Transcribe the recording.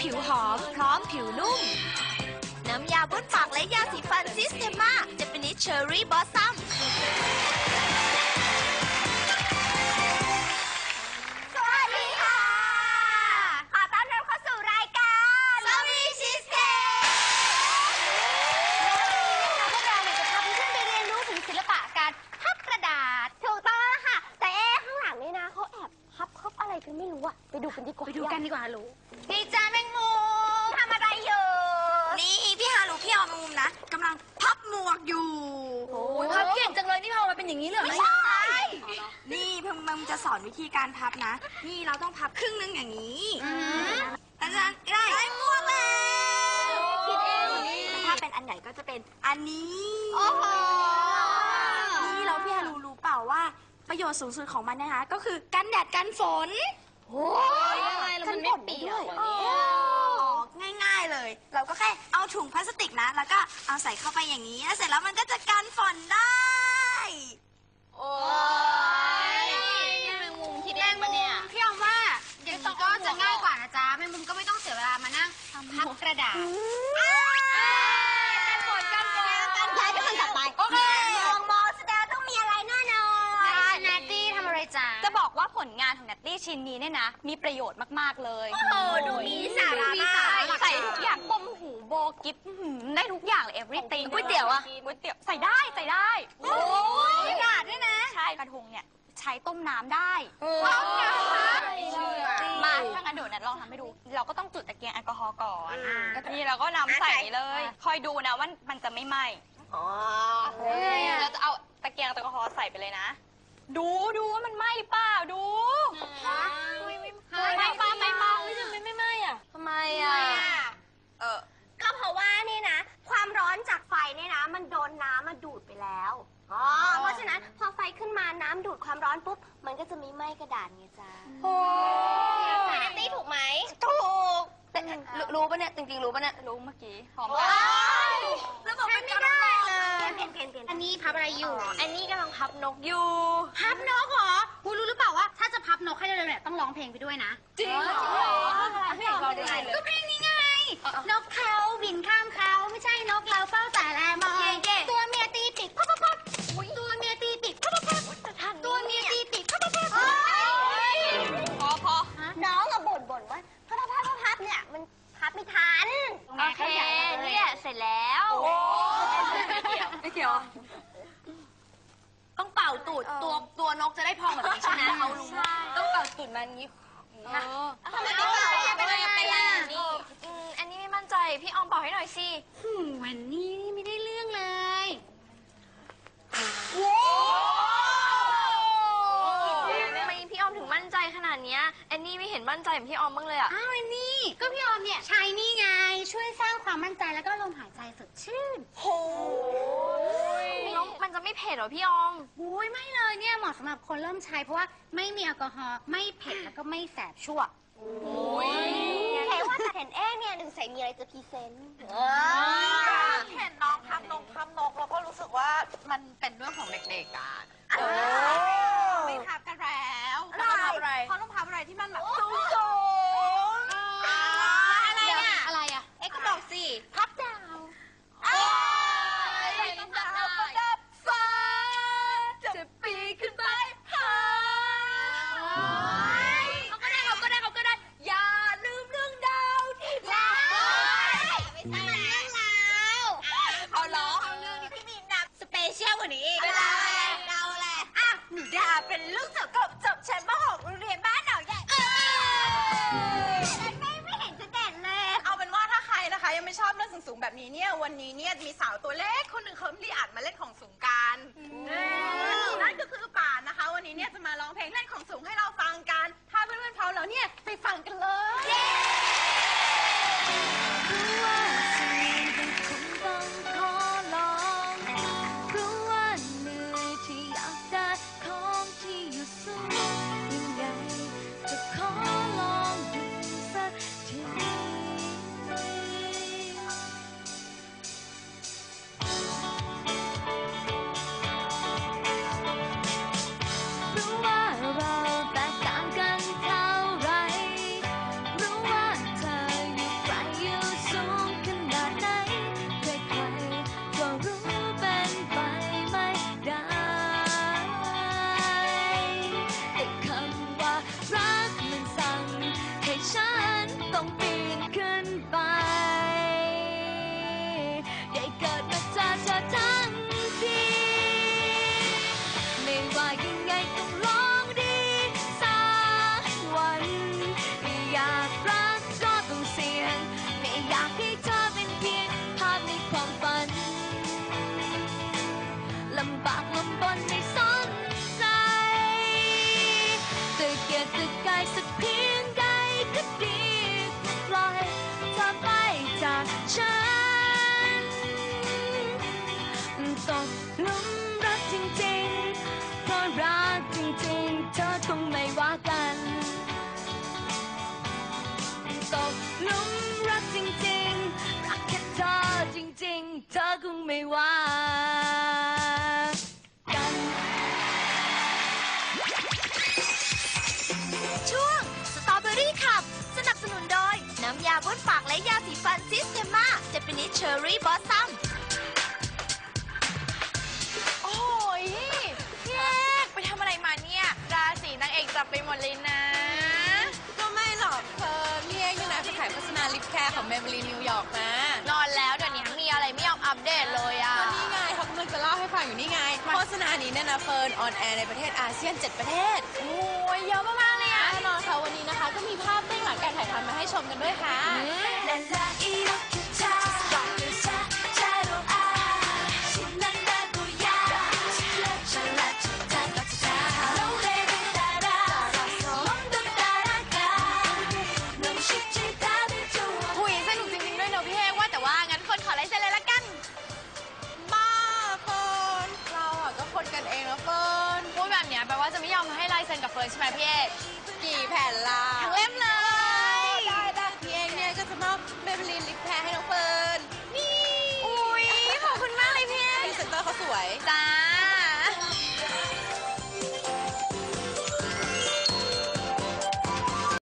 ผิวหอม พร้อมผิวนุ่ม น้ำยาบ้วนปากและยาสีฟันซิสเตมาเจแปนิสเชอรี่บอสซัมสวัสดีค่ะ ขอต้อนรับเข้าสู่รายการสวีชิสเค้กพวกเราเนี่ยจะพาเพื่อนๆไปเรียนรู้ถึงศิลปะการพับกระดาษ ถูกต้องแล้วค่ะ แต่เอ๊ะข้างหลังนี่นะเขาแอบพับพับอะไรกันไม่รู้อะไปดูกันดีกว่าไปดูกันดีกว่ารู้ นี่จ้าแมงมุมทำอะไรอยู่ นี่พี่ฮารุพี่ออมแมงมุมนะกำลังพับหมวกอยู่ โอ้ยพับเก่งจังเลยนี่พอมาเป็นอย่างนี้เลยไม่ใช่ นี่เพิ่งมันจะสอนวิธีการพับนะ นี่เราต้องพับครึ่งนึงอย่างนี้อาจารย์ได้ได้หมวกแล้วคิดเองเหรอนี่ถ้าเป็นอันใหญ่ก็จะเป็นอันนี้ โอ้โห นี่เราพี่ฮารุรู้เปล่าว่าประโยชน์สูงสุดของมันนะคะก็คือกันแดดกันฝน โอ้ยยังไงแล้วมันไม่เปียกเหรอเนี่ย ง่ายๆเลย เราก็แค่เอาถุงพลาสติกนะ แล้วก็เอาใส่เข้าไปอย่างนี้แล้วเสร็จแล้วมันก็จะกันฝนได้ โอ้ยแมงมุมคิดเองปะเนี่ย พี่ออมว่าอย่างนี้ก็จะง่ายกว่านะจ๊ะแมงมุมก็ไม่ต้องเสียเวลามานั่งพับกระดาษ ชิ้นนี้เนี่ยนะ มีประโยชน์มาก ๆ เลยโอ้ดูมีสาระมีมากสาระใส่ทุกอย่างต้มหูโบกิฟอื้อหือได้ทุกอย่างเลย everything ก๋วยเตี๋ยวอะก๋วยเตี๋ยวใส่ได้ใส่ได้โอ้ยกระดาษด้วยนะ ใช่กระทงเนี่ยใช้ต้มน้ำได้ต้มน้ำนะมาถ้างั้นเดี๋ยวนัดลองทำให้ดู เราก็ต้องจุดตะเกียงแอลกอฮอล์ก่อนนี่เราก็นำใส่เลย คอยดูนะว่ามันจะไม่ไหม้ อ๋อ เราจะเอาตะเกียงแอลกอฮอล์ใส่ไปเลยนะ ดูดูว่ามันไหม้หรือเปล่าดูไหม้ปะไหม้ปะไม่ไม่ไม่ไหม้อะทำไมอะเออก็เพราะว่านี่นะ ความร้อนจากไฟเนี่ยนะ มันโดนน้ำมาดูดไปแล้วอ๋อเพราะฉะนั้นพอไฟขึ้นมาน้ำดูดความร้อนปุ๊บ มันก็จะไม่ไหม้กระดาษไงจ้าโอ้แนตตี้ถูกไหมถูกแต่รู้รู้ปะเนี่ยจริงๆรู้ปะเนี่ยรู้เมื่อกี้หอมปะแล้วบอกเป็นกระดาษเลย เปลี่ยนเปลี่ยนเปลี่ยนอันนี้พับอะไรอยู่ อันนี้กำลังพับนกอยู่ พับนกเหรอคุณรู้หรือเปล่าว่าถ้าจะพับนกให้เร็วๆเนี่ยต้องร้องเพลงไปด้วยนะ จริงเหรอไม่เห็นเราได้เลยก็เพลงนี้ไง นกเขาบินข้ามเขาไม่ใช่นกเราเฝ้าแต่แลมองตัวเมียตีปีกพับพับพับตัวเมียตีปีกพับพับพับตัวเมียตีปีกพับพับพับพอพอน้องอะบ่นบ่นว่าพับพับพับพับเนี่ยมันพับไม่ทันโอเคเนี่ยเสร็จแล้วไม่ เกี่ยว ต้องเป่าตูดตัวตัวนกจะได้พองแบบนี้ใช่ไหมเขารู้ต้องเป่าตูดมันอย่างนี้ทำไมไม่เป่าอะเป็นอะไรอะนี่อันนี้ไม่มั่นใจ พี่ออมบอกให้หน่อยสิหูวันนี้นี่ไม่ได้เรื่องเลยทำไมพี่ออมถึงมั่นใจขนาดเนี้ยแอนนี่ไม่เห็นมั่นใจเหมือนพี่ออมบ้างเลยอะอ้าวอันนี้ก็พี่ออมเนี่ยใช้นี่ไง ช่วยสร้างความมั่นใจแล้วก็ลมหายใจสดชื่นแล้วมันจะไม่เผ็ดเหรอพี่ออมอุ้ยไม่เลยเนี่ยเหมาะสำหรับคนเริ่มใช้ เพราะว่าไม่มีแอลกอฮอล์ไม่เผ็ดแล้วก็ไม่แสบชั่วเห็นว่าแต่เห็นเอ๊ะเนี่ยหนึ่งใส่มีอะไรจะพรีเซนต์เห็นน้องทำนกทำนกเราก็รู้สึกว่ามันเป็นเรื่องของเด็กๆกันไม่พับกันแล้วเขาต้องพับอะไรเขาต้องพับอะไรที่มันแบบสูงสูง ไม่ใช่เรื่องราวเอาเหรอเรื่องนี้พี่มีหนักสเปเชียลกว่านี้อีกอะไรดาวอะอะหนูดาเป็นลูกสาวกบจบชั้นม .6 โรงเรียนบ้านหนองใหญ่ฉันไม่ไม่เห็นจะเด่นเลย เอาเป็นว่าถ้าใครนะคะ ยังไม่ชอบเรื่องสูงๆแบบนี้เนี่ยวันนี้เนี่ยมีสาวตัวเล็กคนหนึ่งเขารีอัดมาเล่นของสูงกันนั่นก็คือป่านนะคะ วันนี้เนี่ยจะมาร้องเพลงเล่นของสูงให้เราฟังกัน ถ้าเพื่อนๆพร้อมแล้วเนี่ยไปฟังกันเลย คงไม่ว่ากัน ตกหลุมรักจริงๆ รักแค่เธอจริงๆ เธอคงไม่ว่ากันช่วงสตรอเบอรี่ขับ สนับสนุนโดย น้ำยาบ้วนปากและยาสีฟันซิสเตมาเจแปนิสเชอรี่บอสซัม จับไปหมดเลยนะ ก็ไม่หรอกเธอพี่เอกนี่นะไปถ่ายโฆษณาลิปแคร์ของเมเบลีนิวยอร์กมานอนแล้วเดี๋ยวนี้มีอะไรไม่ยอมอัปเดตเลยอะก็นี่ไงเขากำลังจะเล่าให้ฟังอยู่นี่ไง โฆษณานี้เนี่ยนะเฟิร์นออนแอร์ในประเทศอาเซียน 7 ประเทศ โอ้ยเยอะมากๆเลยอะแน่นอนค่ะวันนี้นะคะ ก็มีภาพเบื้องหลังการถ่ายทำมาให้ชมกันด้วยค่ะ ป